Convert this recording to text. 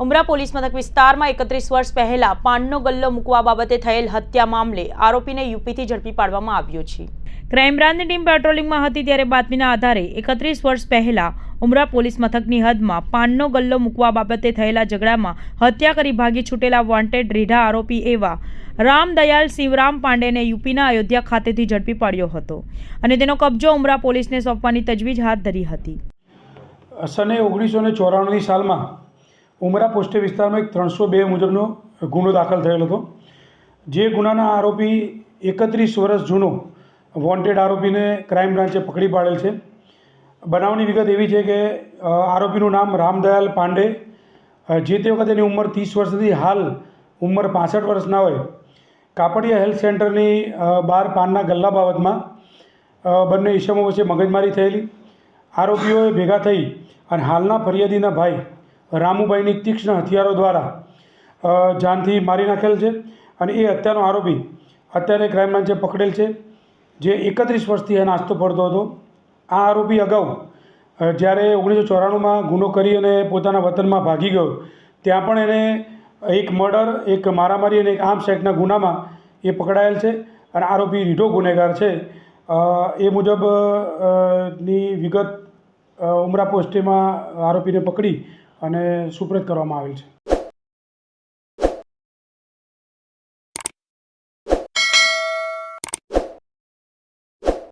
ઉમરા police મથક વિસ્તારમાં એકત્રીસ વર્ષ પહેલા પાનનો ગલ્લો મૂકવા બાબતે થયેલ હત્યા મામલે આરોપીને યુપીથી ઝડપી પાડવામાં આવ્યો છે. ક્રાઇમ બ્રાન્ચની ટીમ પેટ્રોલિંગમાં હતી ત્યારે બાતમીના આધારે એકત્રીસ વર્ષ પહેલા ઉમરા પોલીસ મથકની હદમાં પાનનો ગલ્લો મૂકવા બાબતે થયેલા ઝઘડામાં હત્યા કરી ભાગી છૂટેલા વોન્ટેડ રીઢા આરોપી એવા રામદયાલ શિવરામ પાંડેને યુપીના અયોધ્યા ખાતેથી ઝડપી પાડ્યો હતો અને તેનો કબજો ઉમરા પોલીસને સોંપવાની તજવીજ હાથ ધરી હતી. સને ઓગણીસો ને ચોરાણુંની સાલમાં ઉમરા પોસ્ટે વિસ્તારમાં એક ત્રણસો બે મુજબનો ગુનો દાખલ થયેલો હતો. જે ગુનાના આરોપી એકત્રીસ વર્ષ જૂનો વોન્ટેડ આરોપીને ક્રાઇમ બ્રાન્ચે પકડી પાડેલ છે. બનાવની વિગત એવી છે કે આરોપીનું નામ રામદયાલ પાંડે. જે તે વખતે એની ઉંમર ત્રીસ વર્ષથી હાલ ઉંમર પાસઠ વર્ષના હોય. કાપડિયા હેલ્થ સેન્ટરની બાર પાનના ગલ્લા બાબતમાં બંને ઈસમો વચ્ચે મગજમારી થયેલી. આરોપીઓએ ભેગા થઈ અને હાલના ફરિયાદીના ભાઈ રામુભાઈની તીક્ષ્ણ હથિયારો દ્વારા જાનથી મારી નાખેલ છે અને એ હત્યાનો આરોપી અત્યારે ક્રાઇમ બ્રાન્ચે પકડેલ છે. જે એકત્રીસ વર્ષથી એ નાસ્તો પડતો હતો. આ આરોપી અગાઉ જ્યારે ઓગણીસો ચોરાણુંમાં ગુનો કરી અને પોતાના વતનમાં ભાગી ગયો, ત્યાં પણ એને એક મર્ડર એક મારામારી અને એક આર્મ સેટના ગુનામાં એ પકડાયેલ છે અને આરોપી રીઢો ગુનેગાર છે. એ મુજબની વિગત ઉમરા પોસ્ટેમાં આરોપીને પકડી અને સુપ્રત કરવામાં આવેલ છે.